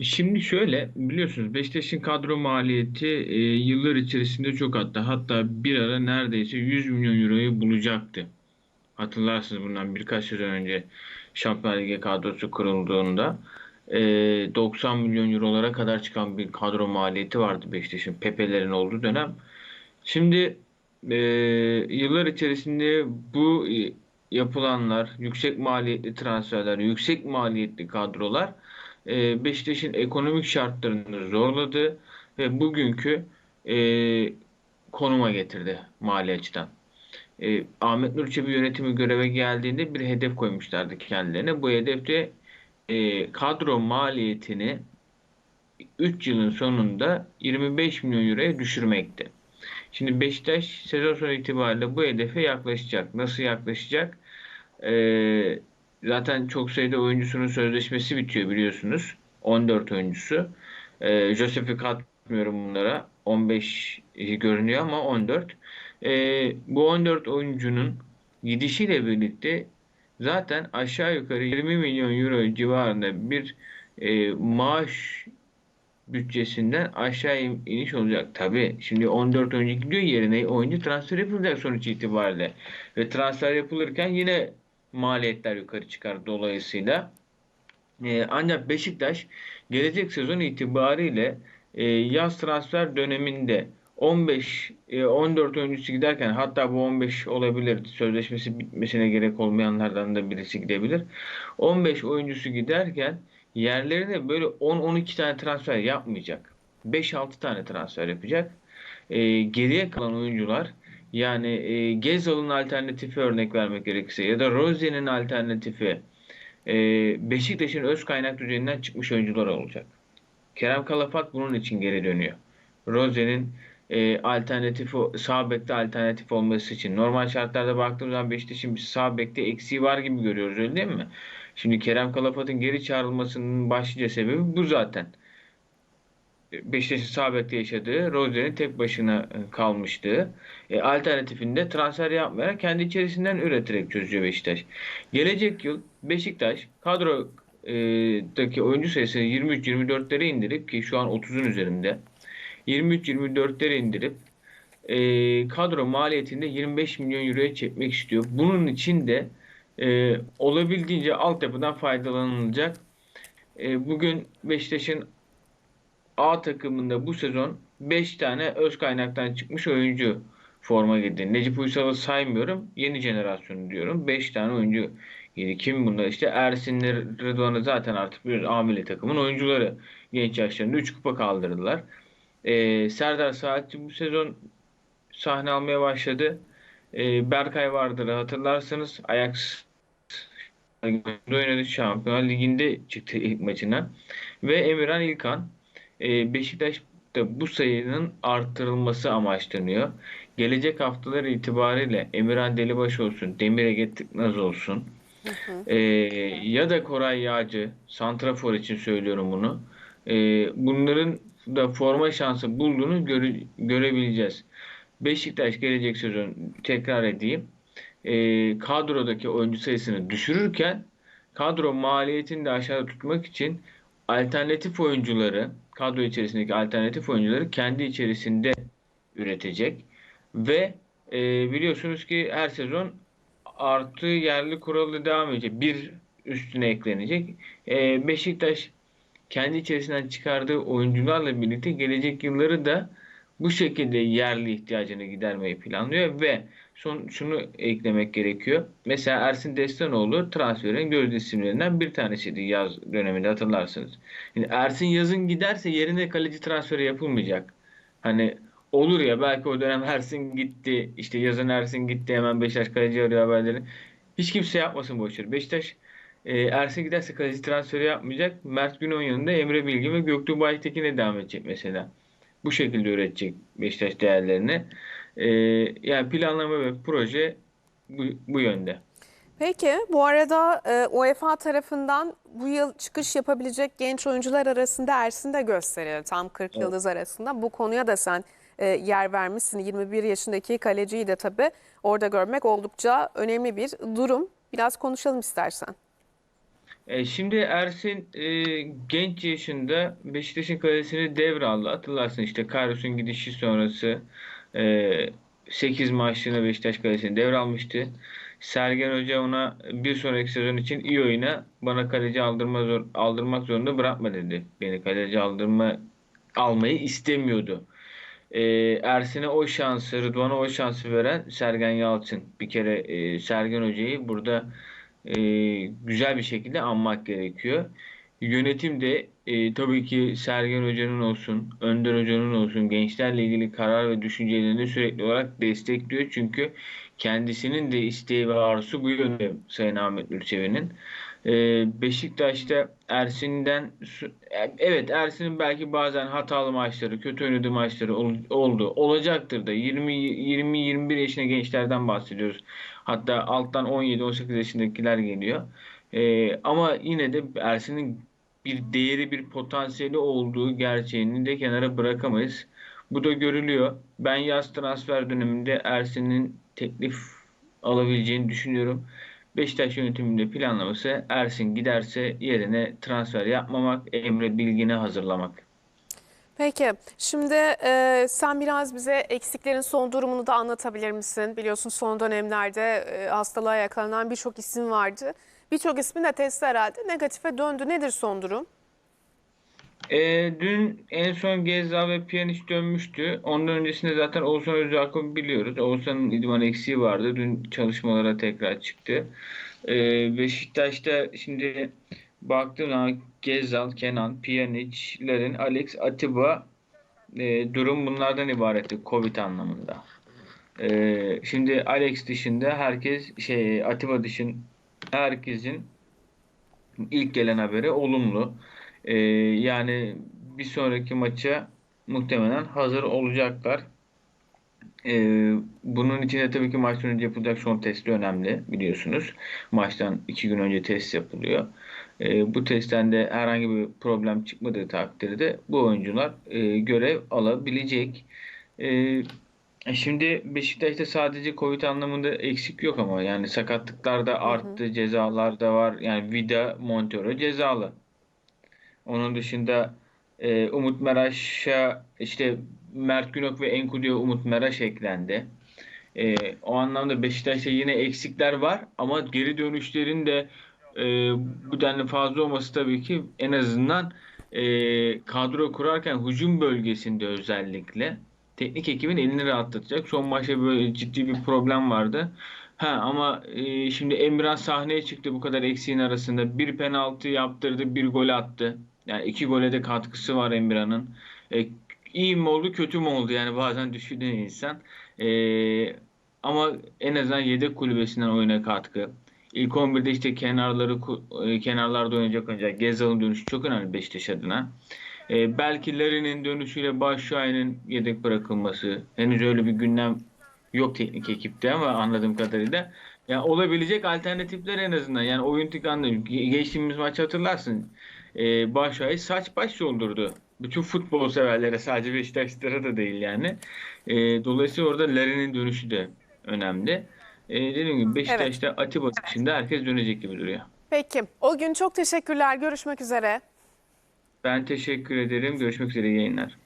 Şimdi şöyle biliyorsunuz Beşiktaş'ın kadro maliyeti e, yıllar içerisinde çok arttı. Hatta bir ara neredeyse 100 milyon euroyu bulacaktı. Hatırlarsınız bundan birkaç sezon önce Şampiyonlar Ligi kadrosu kurulduğunda e, 90 milyon eurolara kadar çıkan bir kadro maliyeti vardı Beşiktaş'ın Pepe'lerin olduğu dönem. Şimdi e, yıllar içerisinde bu e, yapılanlar, yüksek maliyetli transferler, yüksek maliyetli kadrolar e, Beşiktaş'ın ekonomik şartlarını zorladı ve bugünkü e, konuma getirdi mali açıdan. E, Ahmet Nur Çebi yönetimi göreve geldiğinde bir hedef koymuşlardı kendilerine. Bu hedef de e, kadro maliyetini 3 yılın sonunda 25 milyon euroya düşürmekti. Şimdi Beşiktaş sezon sonu itibariyle bu hedefe yaklaşacak. Nasıl yaklaşacak? Ee, zaten çok sayıda oyuncusunun sözleşmesi bitiyor biliyorsunuz. 14 oyuncusu. Ee, Josep'i katmıyorum bunlara. 15 görünüyor ama 14. Ee, bu 14 oyuncunun gidişiyle birlikte zaten aşağı yukarı 20 milyon euro civarında bir e, maaş bütçesinden aşağı in- iniş olacak. Tabii şimdi 14 oyuncu gidiyor yerine oyuncu transfer yapılacak sonuç itibariyle. Ve transfer yapılırken yine maliyetler yukarı çıkar dolayısıyla. Ee, ancak Beşiktaş gelecek sezon itibariyle e, yaz transfer döneminde 15 e, 14 oyuncusu giderken hatta bu 15 olabilir. Sözleşmesi bitmesine gerek olmayanlardan da birisi gidebilir. 15 oyuncusu giderken yerlerine böyle 10-12 tane transfer yapmayacak. 5-6 tane transfer yapacak. E, geriye kalan oyuncular yani e, Gezal'ın alternatifi örnek vermek gerekirse ya da Rozier'in alternatifi e, Beşiktaş'ın öz kaynak düzeyinden çıkmış oyuncular olacak. Kerem Kalafat bunun için geri dönüyor. Rozier'in e, alternatifi sağ bekte alternatif olması için. Normal şartlarda baktığımız zaman Beşiktaş'ın bir sağ bekte eksiği var gibi görüyoruz öyle değil mi? Şimdi Kerem Kalafat'ın geri çağrılmasının başlıca sebebi bu zaten. Beşiktaş'ın sağ yaşadığı, Rozier'in tek başına e, kalmıştığı. E, alternatifinde transfer yapmayarak kendi içerisinden üreterek çözüyor Beşiktaş. Gelecek yıl Beşiktaş kadrodaki oyuncu sayısını 23-24'lere indirip ki şu an 30'un üzerinde 23-24'lere indirip e, kadro maliyetinde 25 milyon euroya çekmek istiyor. Bunun için de e, olabildiğince altyapıdan faydalanılacak. E, bugün Beşiktaş'ın A takımında bu sezon 5 tane öz kaynaktan çıkmış oyuncu forma giydi. Necip Uysal'ı saymıyorum. Yeni jenerasyonu diyorum. 5 tane oyuncu giydi. Kim bunlar? İşte Ersin'le Rıdvan'ı zaten artık bir A milli takımın oyuncuları. Genç yaşlarında 3 kupa kaldırdılar. Ee, Serdar Saatçi bu sezon sahne almaya başladı. Ee, Berkay vardır hatırlarsanız Ajax oynadı Şampiyonlar Ligi'nde çıktı ilk maçına. Ve Emirhan İlkan e, Beşiktaş'ta bu sayının arttırılması amaçlanıyor. Gelecek haftalar itibariyle Emirhan Delibaş olsun, Demir Ege Tıknaz olsun e, ya da Koray Yağcı, Santrafor için söylüyorum bunu. E, bunların da forma şansı bulduğunu göre- görebileceğiz. Beşiktaş gelecek sezon tekrar edeyim. E, kadrodaki oyuncu sayısını düşürürken kadro maliyetini de aşağıda tutmak için alternatif oyuncuları, kadro içerisindeki alternatif oyuncuları kendi içerisinde üretecek. Ve e, biliyorsunuz ki her sezon artı yerli kuralı devam edecek. Bir üstüne eklenecek. E, Beşiktaş kendi içerisinden çıkardığı oyuncularla birlikte gelecek yılları da bu şekilde yerli ihtiyacını gidermeyi planlıyor ve son şunu eklemek gerekiyor. Mesela Ersin Destanoğlu transferin göz isimlerinden bir tanesiydi yaz döneminde hatırlarsınız. Şimdi Ersin yazın giderse yerine kaleci transferi yapılmayacak. Hani olur ya belki o dönem Ersin gitti işte yazın Ersin gitti hemen Beşiktaş kaleci arıyor haberleri. Hiç kimse yapmasın bu işleri. Beşiktaş e, Ersin giderse kaleci transferi yapmayacak. Mert Günok'un yanında Emre Bilgin ve Göktuğ Baytekin'e devam edecek mesela. Bu şekilde üretecek Beşiktaş değerlerini. E, yani planlama ve proje bu, bu yönde. Peki bu arada e, UEFA tarafından bu yıl çıkış yapabilecek genç oyuncular arasında Ersin de gösterildi. Tam 40 yıldız arasında. Bu konuya da sen e, yer vermişsin. 21 yaşındaki kaleciyi de tabii orada görmek oldukça önemli bir durum. Biraz konuşalım istersen. E, şimdi Ersin e, genç yaşında Beşiktaş'ın kalesini devraldı. Hatırlarsın işte Karius'un gidişi sonrası e, 8 maçlığına Beşiktaş kalesini devralmıştı. Sergen Hoca ona bir sonraki sezon için iyi oyna bana kaleci aldırma zor, aldırmak zorunda bırakma dedi. Beni kaleci aldırma almayı istemiyordu. E, Ersin'e o şansı, Rıdvan'a o şansı veren Sergen Yalçın. Bir kere e, Sergen Hoca'yı burada e, güzel bir şekilde anmak gerekiyor. Yönetim de e, tabii ki Sergen Hoca'nın olsun, Önder Hoca'nın olsun gençlerle ilgili karar ve düşüncelerini sürekli olarak destekliyor. Çünkü kendisinin de isteği ve arzusu bu yönde Sayın Ahmet Ülçevi'nin. E, Beşiktaş'ta Ersin'den evet Ersin'in belki bazen hatalı maçları, kötü oynadığı maçları ol- oldu. Olacaktır da 20 20 21 yaşında gençlerden bahsediyoruz. Hatta alttan 17-18 yaşındakiler geliyor. Ee, ama yine de Ersin'in bir değeri, bir potansiyeli olduğu gerçeğini de kenara bırakamayız. Bu da görülüyor. Ben yaz transfer döneminde Ersin'in teklif alabileceğini düşünüyorum. Beşiktaş yönetiminde planlaması Ersin giderse yerine transfer yapmamak, Emre Bilgin'i hazırlamak. Peki, şimdi e, sen biraz bize eksiklerin son durumunu da anlatabilir misin? Biliyorsun son dönemlerde e, hastalığa yakalanan birçok isim vardı. Birçok ismin de testi herhalde negatife döndü. Nedir son durum? E, dün en son Geza ve Pjanic dönmüştü. Ondan öncesinde zaten Oğuzhan Özyakup'u biliyoruz. Oğuzhan'ın idman eksiği vardı. Dün çalışmalara tekrar çıktı. E, Beşiktaş'ta şimdi baktığım zaman Gezal, Kenan, Pjanic'lerin, Alex, Atiba e, durum bunlardan ibaretti Covid anlamında. E, şimdi Alex dışında herkes şey Atiba dışında herkesin ilk gelen haberi olumlu. Ee, yani bir sonraki maça muhtemelen hazır olacaklar. Ee, bunun için de tabii ki maçtan önce yapılacak son testi önemli biliyorsunuz. Maçtan iki gün önce test yapılıyor. Ee, bu testten de herhangi bir problem çıkmadığı takdirde bu oyuncular e, görev alabilecek. Ee, Şimdi Beşiktaş'ta sadece Covid anlamında eksik yok ama yani sakatlıklar da arttı, cezalar da var. Yani Vida, Montero cezalı. Onun dışında e, Umut Meraş'a işte Mert Günok ve Enkudu'ya Umut Meraş eklendi. E, o anlamda Beşiktaş'ta yine eksikler var ama geri dönüşlerin de e, bu denli fazla olması tabii ki en azından e, kadro kurarken hücum bölgesinde özellikle teknik ekibin elini rahatlatacak. Son maçta böyle ciddi bir problem vardı. Ha ama e, şimdi Emirhan sahneye çıktı bu kadar eksiğin arasında. Bir penaltı yaptırdı, bir gol attı. Yani iki gole de katkısı var Emirhan'ın. E, iyi mi oldu, kötü mü oldu? Yani bazen düşünüyor insan. E, ama en azından yedek kulübesinden oyuna katkı. İlk 11'de işte kenarları e, kenarlarda oynayacak oynayacak. Gezal'ın dönüşü çok önemli Beşiktaş adına. E, belki Larin'in dönüşüyle Başşuay'ın yedek bırakılması. Henüz öyle bir gündem yok teknik ekipte ama anladığım kadarıyla. Yani olabilecek alternatifler en azından. Yani oyun tıkandı. Ge- Geçtiğimiz maçı hatırlarsın. E, Başşuay saç baş yoldurdu. Bütün futbol severlere sadece Beşiktaşlara da değil yani. E, dolayısıyla orada Larin'in dönüşü de önemli. E, dediğim gibi Beşiktaş'ta Atiba dışında herkes dönecek gibi duruyor. Peki, o gün çok teşekkürler. Görüşmek üzere. Ben teşekkür ederim. Görüşmek üzere yayınlar.